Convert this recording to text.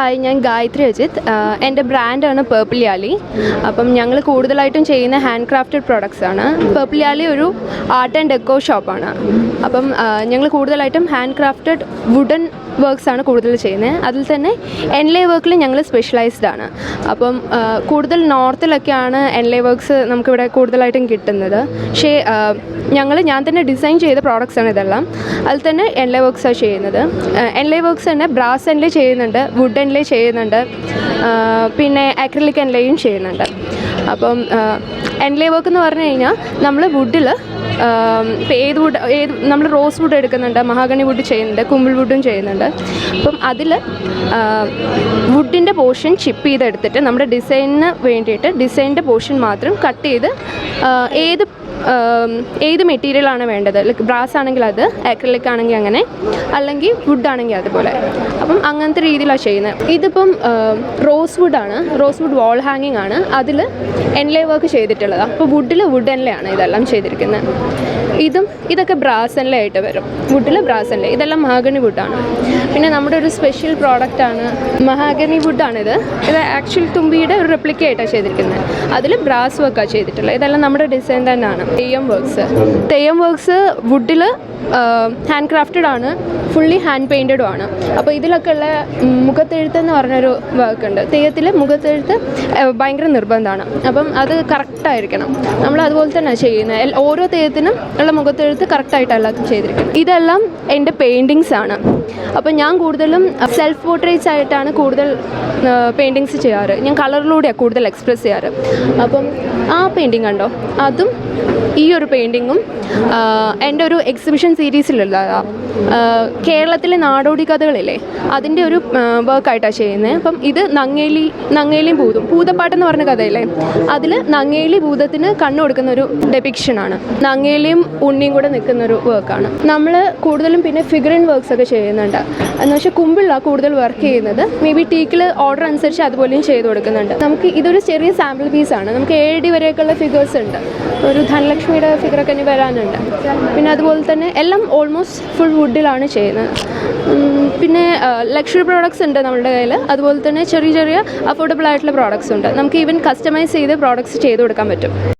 Hi ഞാൻ ഗായത്രി അജിത്. എന്റെ ബ്രാൻഡാണ് പേർപ്പിൾ യാലി അപ്പം ഞങ്ങൾ കൂടുതലായിട്ടും ചെയ്യുന്ന ഹാൻഡ് ക്രാഫ്റ്റഡ് പ്രോഡക്ട്സ് ആണ്. പേർപ്പിൾ യാലി ഒരു ആർട്ട് ആൻഡ് ഡെക്കോ ഷോപ്പാണ് അപ്പം ഞങ്ങൾ കൂടുതലായിട്ടും ഹാൻഡ് ക്രാഫ്റ്റഡ് വുഡൻ വർക്ക്സ് ആണ് കൂടുതൽ ചെയ്യുന്നത്. അതിൽ തന്നെ എൻലേ വർക്കിൽ ഞങ്ങൾ സ്പെഷ്യലൈസ്ഡ് ആണ്. അപ്പം കൂടുതൽ നോർത്തിലൊക്കെയാണ് എൻലേ വർക്ക്സ് നമുക്കിവിടെ കൂടുതലായിട്ടും കിട്ടുന്നത്. പക്ഷേ ഞങ്ങൾ ഞാൻ തന്നെ ഡിസൈൻ ചെയ്ത പ്രോഡക്റ്റ്സ് ആണ് ഇതെല്ലാം. അതിൽ തന്നെ എൻലേ വർക്ക്സാണ് ചെയ്യുന്നത്. എൻലേ വർക്ക്സ് തന്നെ ബ്രാസ് എൻലേ ചെയ്യുന്നുണ്ട് വുഡ് എൻലേ ചെയ്യുന്നുണ്ട് പിന്നെ അക്രിലിക് എൻലേയും ചെയ്യുന്നുണ്ട്. അപ്പം എൻലേ വർക്ക് എന്ന് പറഞ്ഞു കഴിഞ്ഞാൽ നമ്മൾ വുഡിൽ ഇപ്പോൾ ഏത് വുഡ് ഏത് നമ്മൾ റോസ് വുഡ് എടുക്കുന്നുണ്ട് മഹാഗണി വുഡ് ചെയ്യുന്നുണ്ട് കുമ്പിൾ വുഡും ചെയ്യുന്നുണ്ട്. അപ്പം അതിൽ വുഡിന്റെ പോർഷൻ ചിപ്പ് ചെയ്തെടുത്തിട്ട് നമ്മുടെ ഡിസൈനിന് വേണ്ടിയിട്ട് ഡിസൈനിന്റെ പോർഷൻ മാത്രം കട്ട് ചെയ്ത് ഏത് ഏത് മെറ്റീരിയലാണ് വേണ്ടത്? ലൈക്ക് ബ്രാസ് ആണെങ്കിൽ അത് ആക്രിലിക് ആണെങ്കിൽ അങ്ങനെ അല്ലെങ്കിൽ വുഡ് ആണെങ്കിൽ അതുപോലെ. അപ്പം അങ്ങനത്തെ രീതിയിലാണ് ചെയ്യുന്നത്. ഇതിപ്പം റോസ് വുഡാണ് റോസ് വുഡ് വാൾ ഹാങ്ങിങ് ആണ്. അതിൽ എൻലേ വർക്ക് ചെയ്തിട്ടുള്ളത്. അപ്പോൾ വുഡിൽ വുഡ് എൻലേ ആണ് ഇതെല്ലാം ചെയ്തിരിക്കുന്നത്. ഇതും ഇതൊക്കെ ബ്രാസനിലായിട്ട് വരും. വുഡിൽ ബ്രാസനിൽ ഇതെല്ലാം മഹാഗണി വുഡാണ് പിന്നെ നമ്മുടെ ഒരു സ്പെഷ്യൽ പ്രോഡക്റ്റ് ആണ് മഹാഗണി വുഡാണിത് ഇത് ആക്ച്വൽ തുമ്പിയുടെ ഒരു റെപ്ലിക്ക ആയിട്ടാണ് ചെയ്തിരിക്കുന്നത്. അതിൽ ബ്രാസ് വർക്കാണ് ചെയ്തിട്ടുള്ളത്. ഇതെല്ലാം നമ്മുടെ ഡിസൈൻ തന്നെയാണ്. തെയ്യം വർക്ക്സ് തെയ്യം വർക്ക്സ് വുഡിൽ ഹാൻഡ് ക്രാഫ്റ്റഡ് ആണ്. ഫുള്ളി ഹാൻഡ് പെയിന്റഡും ആണ് അപ്പോൾ ഇതിലൊക്കെ ഉള്ള മുഖത്തെഴുത്ത് എന്ന് പറഞ്ഞൊരു വർക്ക് ഉണ്ട് തെയ്യത്തിൽ മുഖത്തെഴുത്ത് ഭയങ്കര നിർബന്ധമാണ്. അപ്പം അത് കറക്റ്റായിരിക്കണം. നമ്മൾ അതുപോലെ തന്നെ ചെയ്യുന്നത് ഓരോ തെയ്യത്തിനും ഉള്ള മുഖത്തെഴുത്ത് കറക്റ്റായിട്ടല്ല ചെയ്തിരിക്കുന്നത്. ഇതെല്ലാം എന്റെ പെയിന്റിങ്സ് ആണ്. അപ്പോൾ ഞാൻ കൂടുതലും സെൽഫ് പോർട്രേറ്റ്സ് ആയിട്ടാണ് കൂടുതൽ പെയിന്റിങ്സ് ചെയ്യാറ്. ഞാൻ കളറിലൂടെയാണ് കൂടുതൽ എക്സ്പ്രസ് ചെയ്യാറ്. അപ്പം ആ പെയിന്റിങ് കണ്ടോ? അതും ഈ ഒരു പെയിന്റിങ്ങും എന്റെ ഒരു എക്സിബിഷൻ സീരീസിലുള്ളതാണ് കേരളത്തിലെ നാടോടി കഥകളില്ലേ അതിന്റെ ഒരു വർക്കായിട്ടാണ് ചെയ്യുന്നത് അപ്പം ഇത് നങ്ങേലി നങ്ങേലിയും ഭൂതം ഭൂതപ്പാട്ടെന്ന് പറഞ്ഞ കഥയല്ലേ? അതിൽ നങ്ങേലി ഭൂതത്തിന് കണ്ണു കൊടുക്കുന്ന ഒരു ഡെപിക്ഷനാണ് നങ്ങേലിയും ഉണ്ണിയും കൂടെ നിൽക്കുന്ന ഒരു വർക്കാണ് നമ്മൾ കൂടുതലും പിന്നെ ഫിഗറിൻ വർക്ക്സ് ഒക്കെ ചെയ്യുന്നുണ്ട്. എന്ന് വെച്ചാൽ കുമ്പിളാണ് കൂടുതൽ വർക്ക് ചെയ്യുന്നത്. മേ ബി ടീക്കിൽ ഓർഡർ അനുസരിച്ച് അതുപോലെയും ചെയ്ത് കൊടുക്കുന്നുണ്ട്. നമുക്ക് ഇതൊരു ചെറിയ സാമ്പിൾ പീസ് ആണ്. നമുക്ക് ഏഴ് ഡി വരെയൊക്കെയുള്ള ഫിഗേഴ്സ് ഉണ്ട്. ഒരു ധനലക്ഷ്മിയുടെ ഫിഗറൊക്കെ ഇനി വരാനുണ്ട്. പിന്നെ അതുപോലെ തന്നെ എല്ലാം ഓൾമോസ്റ്റ് ഫുൾ വുഡിലാണ് ചെയ്യുന്നത് ഉം, പിന്നെ ലക്ഷറി പ്രോഡക്ട്സ് ഉണ്ട് നമ്മുടെ കയ്യിൽ അതുപോലെ തന്നെ ചെറിയ ചെറിയ അഫോർഡബിൾ ആയിട്ടുള്ള പ്രോഡക്ട്സ് ഉണ്ട്. നമുക്ക് ഈവൻ കസ്റ്റമൈസ് ചെയ്ത് പ്രോഡക്ട്സ് ചെയ്ത് കൊടുക്കാൻ പറ്റും.